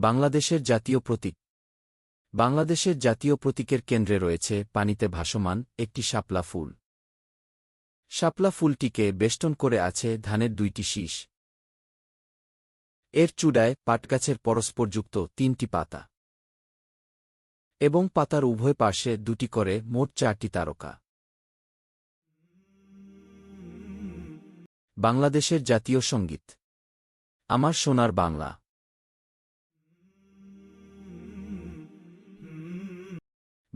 বাংলাদেশের জাতীয় প্রতীক। বাংলাদেশের জাতীয় প্রতীকের কেন্দ্রে রয়েছে পানিতে ভাসমান একটি শাপলা ফুল। শাপলা ফুলটিকে বেষ্টন করে আছে ধানের দুইটি শীষ। এর চূড়ায় পাটগাছের পরস্পরযুক্ত তিনটি পাতা। এবং পাতার উভয় পার্শ্বে দুটি করে মোট চারটি তারকা। বাংলাদেশের জাতীয় সংগীত। আমার সোনার বাংলা।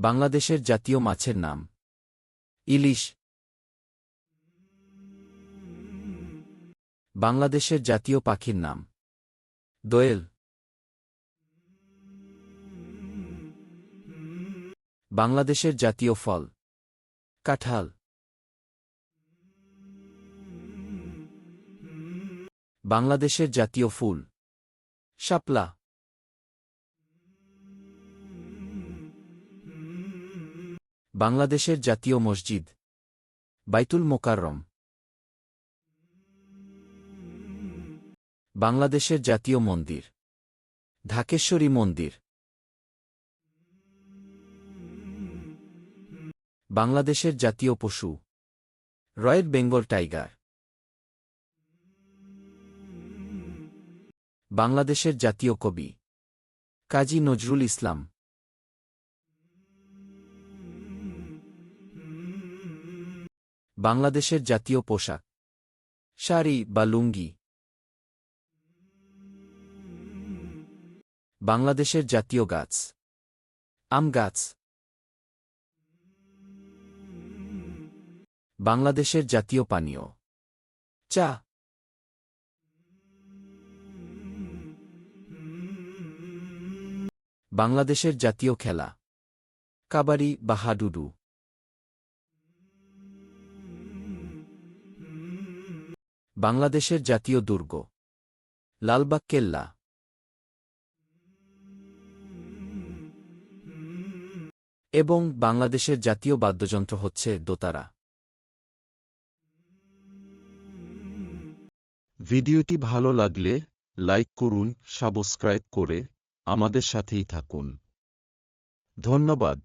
বাংলাদেশের জাতীয় মাছের নাম। ইলিশ। বাংলাদেশের জাতীয় পাখির নাম। দোয়েল। বাংলাদেশের জাতীয় ফল। কাঁঠাল। বাংলাদেশের জাতীয় ফুল। শাপলা। বাংলাদেশের জাতীয় মসজিদ। বাইতুল মোকাররম। বাংলাদেশের জাতীয় মন্দির। ঢাকেশ্বরী মন্দির। বাংলাদেশের জাতীয় পশু। Royal Bengal tiger. বাংলাদেশের জাতীয় কবি। কাজী নজরুল ইসলাম। বাংলাদেশের জাতীয় পোশাক, শাড়ি বা লুঙ্গি। বাংলাদেশের জাতীয় গাছ, আম গাছ। বাংলাদেশের জাতীয় পানীয়, চা। বাংলাদেশের জাতীয় খেলা, কাবাডি বা হাডুডু। বাংলাদেশের জাতীয় দুর্গ। লালবাগ, কেল্লা। এবং বাংলাদেশের জাতীয় বাদ্যযন্ত্র হচ্ছে দোতারা। ভিডিওটি ভালো লাগলে লাইক করুন, সাবস্ক্রাইব করে আমাদের সাথেই থাকুন। ধন্যবাদ।